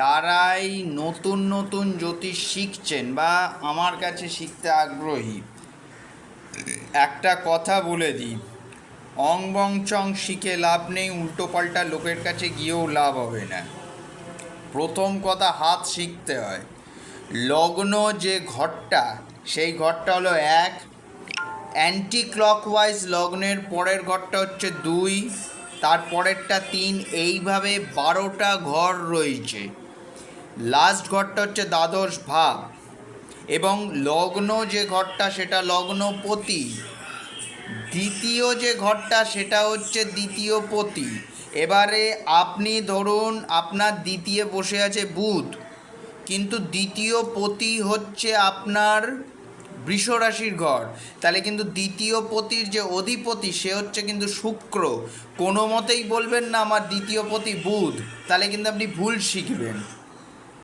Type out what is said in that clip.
যারাই নতুন নতুন জ্যোতিষ শিখছেন বা আমার কাছে শিখতে আগ্রহী। একটা কথা বলে দিই, অং বং চং শিখে লাভ নেই উল্টোপাল্টা লোকের কাছে গিয়েও লাভ হবে না। প্রথম কথা, হাত শিখতে হয়। লগ্ন যে ঘরটা, সেই ঘরটা হলো এক। অ্যান্টি ক্লকওয়াইজ লগ্নের পরের ঘরটা হচ্ছে দুই। তার পরেরটা তিন। এইভাবে বারোটা ঘর রয়েছে। লাস্ট ঘরটা হচ্ছে দ্বাদশ ভাব এবং লগ্ন যে ঘরটা, সেটা লগ্নপতি। দ্বিতীয় যে ঘরটা, সেটা হচ্ছে দ্বিতীয় পতি। এবারে আপনি ধরুন আপনার দ্বিতীয় বসে আছে বুধ। কিন্তু দ্বিতীয় পতি হচ্ছে আপনার বৃষ রাশির ঘর। তাহলে কিন্তু দ্বিতীয় পতির যে অধিপতি, সে হচ্ছে কিন্তু শুক্র। কোনো মতেই বলবেন না আমার দ্বিতীয় পতি বুধ। তাহলে কিন্তু আপনি ভুল শিখবেন।